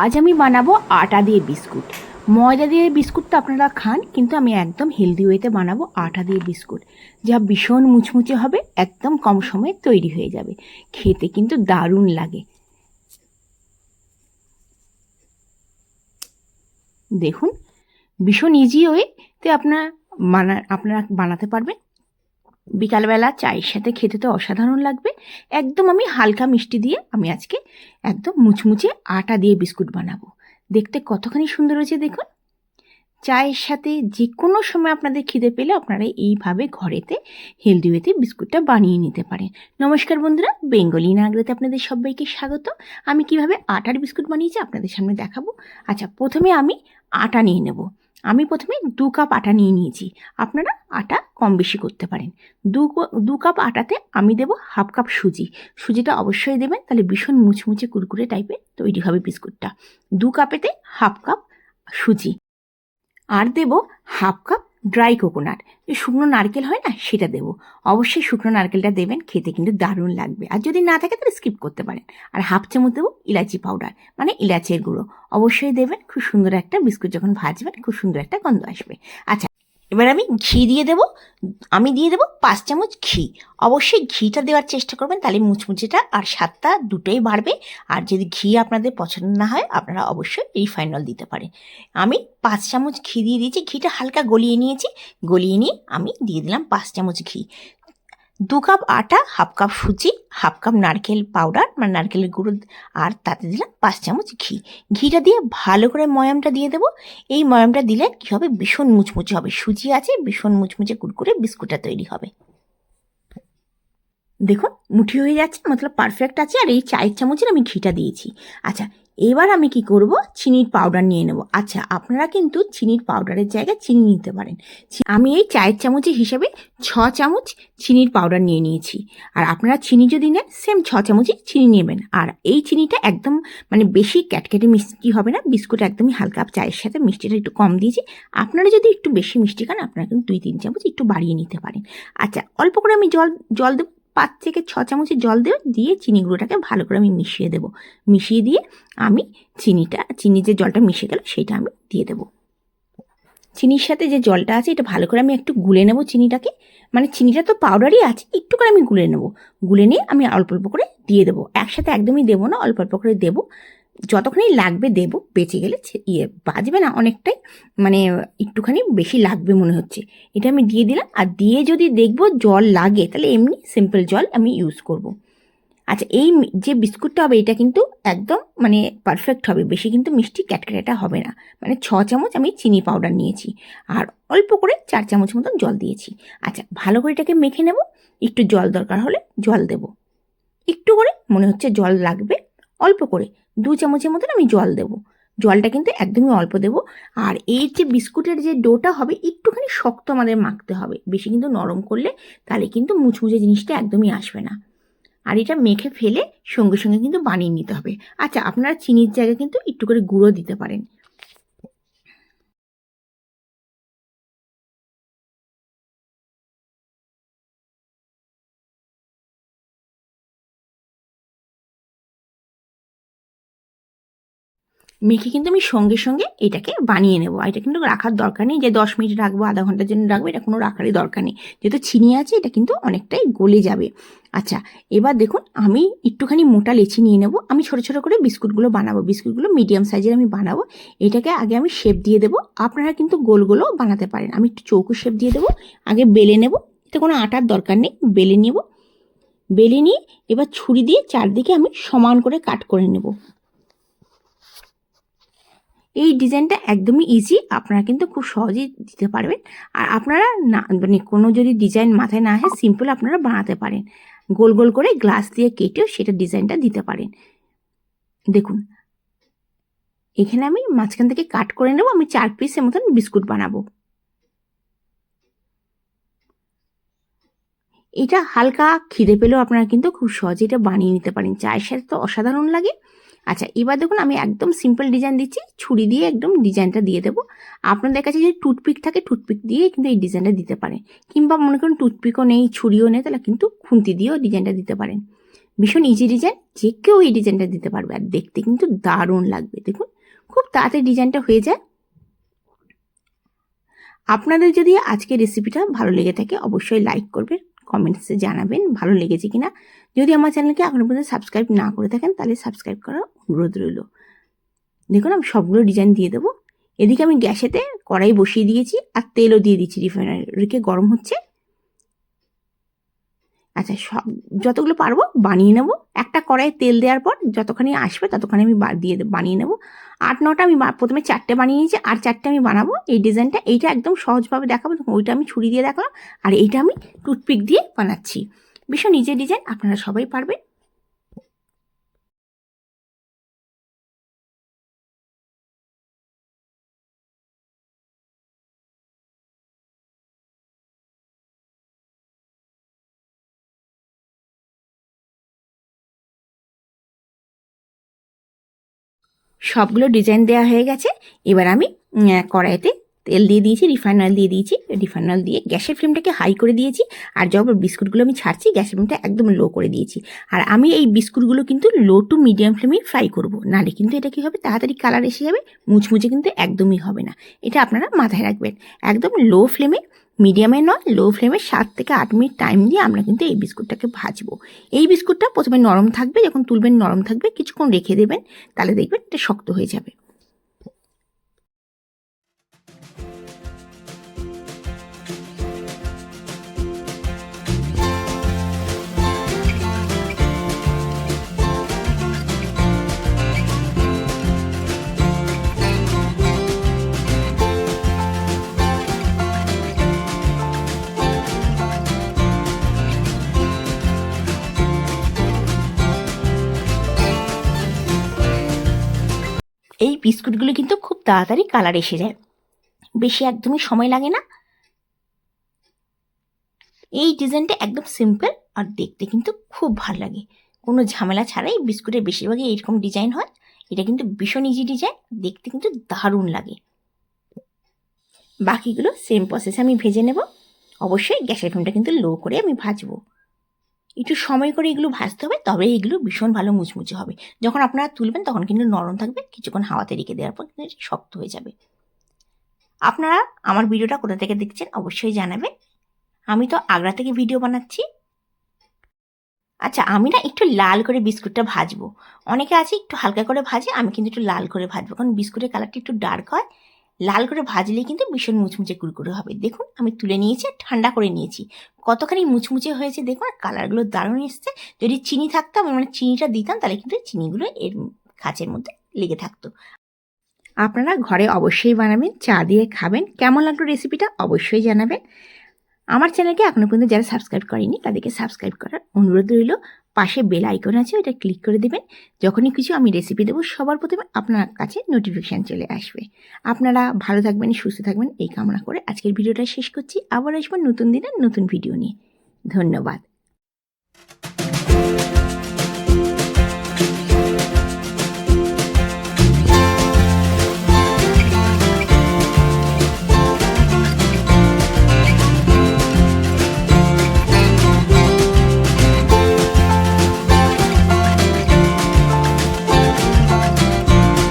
আজ আমি বানাবো আটা দিয়ে বিস্কুট। ময়দা দিয়ে বিস্কুট তো আপনারা খান, কিন্তু আমি একদম হেলদি ওয়েতে বানাবো আটা দিয়ে বিস্কুট। যা ভীষণ মুচমুচে হবে, একদম কম সময়ে তৈরি হয়ে যাবে। খেতে কিন্তু দারুণ লাগে। দেখুন, ভীষণ ইজি ওয়েতে আপনার বানা আপনারা বানাতে পারবেন। বিকালবেলা চায়ের সাথে খেতে তো অসাধারণ লাগবে। একদম আমি হালকা মিষ্টি দিয়ে আমি আজকে একদম মুচমুচে আটা দিয়ে বিস্কুট বানাবো। দেখতে কতখানি সুন্দর হয়েছে দেখুন। চায়ের সাথে যে কোনো সময় আপনাদের খিদে পেলে আপনারা এইভাবে ঘরেতে হেলদি ওয়েতে বিস্কুটটা বানিয়ে নিতে পারেন। নমস্কার বন্ধুরা, বেঙ্গলি নাগরাতে আপনাদের সবাইকে স্বাগত। আমি কীভাবে আটার বিস্কুট বানিয়েছি আপনাদের সামনে দেখাবো। আচ্ছা প্রথমে আমি আটা নিয়ে নেব। আমি প্রথমে দু কাপ আটা নিয়ে নিয়েছি। আপনারা আটা কম বেশি করতে পারেন। দু দু কাপ আটাতে আমি দেব হাফ কাপ সুজি। সুজিটা অবশ্যই দেবেন, তাহলে ভীষণ মুচমুচে কুরকুরে টাইপের তৈরি হবে বিস্কুটটা। দু কাপেতে হাফ কাপ সুজি। আর দেব হাফ কাপ ড্রাই কোকোনাট শুকনো নারকেল হয় না, সেটা দেবো। অবশ্যই শুকনো নারকেলটা দেবেন, খেতে কিন্তু দারুণ লাগবে। আর যদি না থাকে, তাহলে স্কিপ করতে পারেন। আর হাফ চামচ দেবো ইলাচি পাউডার মানে ইলাচের গুঁড়ো। অবশ্যই দেবেন, খুব সুন্দর একটা বিস্কুট যখন ভাজবেন, খুব সুন্দর একটা গন্ধ আসবে। আচ্ছা এবার আমি ঘি দিয়ে দেবো, আমি দিয়ে দেবো পাঁচ চামচ ঘি। অবশ্যই ঘিটা দেওয়ার চেষ্টা করবেন, তাহলে মুচমুচেটা আর স্বাদটা দুটোই বাড়বে। আর যদি ঘি আপনাদের পছন্দ না হয়, আপনারা অবশ্যই রিফাইন অয়েল দিতে পারেন। আমি পাঁচ চামচ ঘি দিয়ে দিয়েছি, ঘিটা হালকা গলিয়ে নিয়েছি। গলিয়ে নিয়ে আমি দিয়ে দিলাম পাঁচ চামচ ঘি। দু কাপ আটা, হাফ কাপ সুজি, হাফ কাপ নারকেল পাউডার মানে নারকেলের গুঁড়ো আর তাতে দিলাম পাঁচ চামচ ঘি। ঘিটা দিয়ে ভালো করে ময়ামটা দিয়ে দেবো। এই ময়ামটা দিলে কী হবে? ভীষণ মুচমুচে হবে। সুজি আছে, ভীষণ মুচমুচে কুরকুরে বিস্কুটটা তৈরি হবে। দেখুন, মুঠি হয়ে যাচ্ছে, মতলব পারফেক্ট আছে, আর এই চায়ের চামচের আমি ঘিটা দিয়েছি। আচ্ছা এবার আমি কি করব? চিনির পাউডার নিয়ে নেব। আচ্ছা আপনারা কিন্তু চিনির পাউডারের জায়গায় চিনি নিতে পারেন। আমি এই চায়ের চামচের হিসাবে ছ চামচ চিনির পাউডার নিয়ে নিয়েছি। আর আপনারা চিনি যদি নেন সেম ছ চামচই চিনি নেবেন। আর এই চিনিটা একদম মানে বেশি ক্যাটকেটে মিষ্টি হবে না। বিস্কুট একদমই হালকা চায়ের সাথে মিষ্টিটা একটু কম দিয়েছি। আপনারা যদি একটু বেশি মিষ্টি খান, আপনারা কিন্তু দুই, তিন চামচ একটু বাড়িয়ে নিতে পারেন। আচ্ছা অল্প করে আমি জল জল দেবো। পাঁচ থেকে ছ চামচের জল দেবো, দিয়ে চিনি গুঁড়োটাকে ভালো করে আমি মিশিয়ে দেবো। মিশিয়ে দিয়ে আমি চিনিটা, চিনি যে জলটা মিশে গেল সেটা আমি দিয়ে দেবো। চিনির সাথে যে জলটা আছে এটা ভালো করে আমি একটু গুলে নেব চিনিটাকে। মানে চিনিটা তো পাউডারই আছে, একটু করে আমি গুলে নেব। গুলে নিয়ে আমি অল্প অল্প করে দিয়ে দেবো। একসাথে একদমই দেবো না, অল্প অল্প করে দেবো। যতক্ষণই লাগবে দেবো, বেঁচে গেলে ইয়ে বাজবে না অনেকটাই মানে একটুখানি বেশি লাগবে মনে হচ্ছে। এটা আমি দিয়ে দিলাম, আর দিয়ে যদি দেখব জল লাগে, তাহলে এমনি সিম্পল জল আমি ইউজ করব। আচ্ছা এই যে বিস্কুটটা হবে, এটা কিন্তু একদম মানে পারফেক্ট হবে, বেশি কিন্তু মিষ্টি ক্যাটক্যাটা হবে না। মানে ছ চামচ আমি চিনি পাউডার নিয়েছি, আর অল্প করে চার চামচ মতন জল দিয়েছি। আচ্ছা ভালো করে এটাকে মেখে নেব, একটু জল দরকার হলে জল দেব। একটু করে, মনে হচ্ছে জল লাগবে, অল্প করে। দু চামচের মতন আমি জল দেব। জলটা কিন্তু একদমই অল্প দেব। আর এই যে বিস্কুটের যে ডোটা হবে, একটুখানি শক্ত আমাদের মাখতে হবে। বেশি কিন্তু নরম করলে তাহলে কিন্তু মুচমুচে জিনিসটা একদমই আসবে না। আর এটা মেখে ফেলে সঙ্গে সঙ্গে কিন্তু বানিয়ে নিতে হবে। আচ্ছা আপনারা চিনির জায়গায় কিন্তু একটু করে গুঁড়ো দিতে পারেন। মেখে কিন্তু আমি সঙ্গে সঙ্গে এটাকে বানিয়ে নেব। এটা কিন্তু রাখার দরকার নেই। যে দশ মিনিট রাখব, আধা ঘণ্টার জন্য রাখব, এটা কোনো রাখারই দরকার নেই। যেহেতু চিনি আছে, এটা কিন্তু অনেকটাই গলে যাবে। আচ্ছা এবার দেখুন, আমি একটুখানি মোটা লেচি নিয়ে নেব। আমি ছোটো ছোটো করে বিস্কুটগুলো বানাবো। বিস্কুটগুলো মিডিয়াম সাইজের আমি বানাবো। এটাকে আগে আমি শেপ দিয়ে দেবো। আপনারা কিন্তু গোল গোলও বানাতে পারেন। আমি একটু চৌকো শেপ দিয়ে দেবো। আগে বেলে নেব। এতে কোনো আটার দরকার নেই। বেলে নেব। বেলে নিয়ে এবার ছুরি দিয়ে চারদিকে আমি সমান করে কাট করে নেব। এই ডিজাইনটা একদমই ইজি আপনারা কিন্তু খুব সহজেই দিতে পারবেন। আর আপনারা না মানে কোনো যদি ডিজাইন মাথায় না আসে সিম্পল আপনারা বানাতে পারেন। গোল গোল করে গ্লাস দিয়ে কেটেও সেটা ডিজাইনটা দিতে পারেন। দেখুন, এখানে আমি মাঝখান থেকে কাট করে নেব, আমি চার পিসের মতন বিস্কুট বানাবো। এটা হালকা খিদে পেলেও আপনারা কিন্তু খুব সহজে এটা বানিয়ে নিতে পারেন। চায়ের সাথে তো অসাধারণ লাগে। আচ্ছা এবার দেখুন আমি একদম সিম্পল ডিজাইন দিচ্ছি। ছুরি দিয়ে একদম ডিজাইনটা দিয়ে দেবো। আপনাদের কাছে যদি টুথপিক থাকে টুথপিক দিয়ে কিন্তু এই ডিজাইনটা দিতে পারেন। কিংবা মনে করুন টুথপিকও নেই, ছুরিও নেই, তাহলে কিন্তু খুন্তি দিয়েও ডিজাইনটা দিতে পারেন। ভীষণ ইজি ডিজাইন যে কেউ এই ডিজাইনটা দিতে পারবে। আর দেখতে কিন্তু দারুণ লাগবে। দেখুন, খুব তাড়াতাড়ি ডিজাইনটা হয়ে যায়। আপনাদের যদি আজকের রেসিপিটা ভালো লেগে থাকে, অবশ্যই লাইক করবেন কমেন্টসে জানাবেন, ভালো লেগেছে কিনা। যদি আমার চ্যানেলকে এখনও পর্যন্ত সাবস্ক্রাইব না করে থাকেন, তাহলে সাবস্ক্রাইব করার অনুরোধ রইল। দেখুন, আমি সবগুলো ডিজাইন দিয়ে দেবো। এদিকে আমি গ্যাসেতে কড়াই বসিয়ে দিয়েছি আর তেলও দিয়ে দিচ্ছি রিফাইনারিকে গরম হচ্ছে। আচ্ছা সব, যতগুলো পারব বানিয়ে নেব। একটা কড়াইয়ে তেল দেওয়ার পর যতখানি আসবে ততখানি আমি দিয়ে বানিয়ে নেব। আট, নটা আমি প্রথমে চারটে বানিয়ে নিয়েছি, আর চারটে আমি বানাবো। এই ডিজাইনটা এইটা একদম সহজভাবে দেখাবো। ওইটা আমি ছুরি দিয়ে দেখালাম, আর এইটা আমি টুথপিক দিয়ে বানাচ্ছি। ভীষণ নিজের ডিজাইন আপনারা সবাই পারবেন। সবগুলো ডিজাইন দেওয়া হয়ে গেছে। এবার আমি কড়াইতে তেল দিয়ে দিয়েছি রিফাইন অয়েল দিয়ে দিয়েছি। রিফাইন অয়েল দিয়ে গ্যাসের ফ্লেমটাকে হাই করে দিয়েছি আর যখন বিস্কুটগুলো আমি ছাড়ছি, গ্যাসের ফ্লেমটা একদম লো করে দিয়েছি। আর আমি এই বিস্কুটগুলো কিন্তু লো টু মিডিয়াম ফ্লেমেই ফ্রাই করব। নাহলে কিন্তু এটা কী হবে? তাড়াতাড়ি কালার এসে যাবে, মুচমুচে কিন্তু একদমই হবে না। এটা আপনারা মাথায় রাখবেন। একদম লো ফ্লেমে, মিডিয়ামে নয়, লো ফ্লেমে সাত থেকে আট মিনিট টাইম দিয়ে আমরা কিন্তু এই বিস্কুটটাকে ভাজবো। এই বিস্কুটটা প্রথমে নরম থাকবে, যখন তুলবেন নরম থাকবে, কিছুক্ষণ রেখে দেবেন, তাহলে দেখবেন এটা শক্ত হয়ে যাবে। বিস্কুটগুলো কিন্তু খুব তাড়াতাড়ি কালার এসে যায়। বেশি একদমই সময় লাগে না। এই ডিজাইনটা একদম সিম্পল আর দেখতে কিন্তু খুব ভালো লাগে। কোনো ঝামেলা ছাড়াই বিস্কুটের বেশিরভাগই এইরকম ডিজাইন হয়। এটা কিন্তু ভীষণ ইজি ডিজাইন দেখতে কিন্তু দারুণ লাগে। বাকিগুলো সেম প্রসেসে আমি ভেজে নেব। অবশ্যই গ্যাসের ফ্লেমটা কিন্তু লো করে আমি ভাজবো। একটু সময় করে এগুলো ভাজতে হবে, তবে এগুলো ভীষণ ভালো মুচমুচে হবে। যখন আপনারা তুলবেন তখন কিন্তু নরম থাকবে, কিছুক্ষণ হাওয়াতে রেখে দেওয়ার পর কিন্তু শক্ত হয়ে যাবে। আপনারা আমার ভিডিওটা কোথা থেকে দেখছেন অবশ্যই জানাবেন। আমি তো আগ্রা থেকে ভিডিও বানাচ্ছি। আচ্ছা আমি না একটু লাল করে বিস্কুটটা ভাজবো। অনেকে আছে একটু হালকা করে ভাজে, আমি কিন্তু একটু লাল করে ভাজবো। কারণ বিস্কুটের কালারটা একটু ডার্ক হয়। লাল করে ভাজলে কিন্তু ভীষণ মুচমুচে কুরকুরে হবে। দেখুন, আমি তুলে নিয়েছি ঠান্ডা করে নিয়েছি। কতখানি মুচমুচে হয়েছে দেখুন, আর কালারগুলো দারুণ এসছে। যদি চিনি থাকতাম মানে চিনিটা দিতাম, তাহলে কিন্তু চিনিগুলো এর খাঁচের মধ্যে লেগে থাকতো। আপনারা ঘরে অবশ্যই বানাবেন, চা দিয়ে খাবেন। কেমন লাগল রেসিপিটা অবশ্যই জানাবেন। আমার চ্যানেলকে এখনও পর্যন্ত যারা সাবস্ক্রাইব করেনি, তাদেরকে সাবস্ক্রাইব করার অনুরোধ রইল। পাশে বেল আইকন আছে ওটা ক্লিক করে দেবেন। যখনই কিছু আমি রেসিপি দেবো, সবার প্রথমে আপনার কাছে নোটিফিকেশান চলে আসবে। আপনারা ভালো থাকবেন, সুস্থ থাকবেন, এই কামনা করে আজকের ভিডিওটা শেষ করছি। আবার আসবেন নতুন দিনের নতুন ভিডিও নিয়ে। ধন্যবাদ।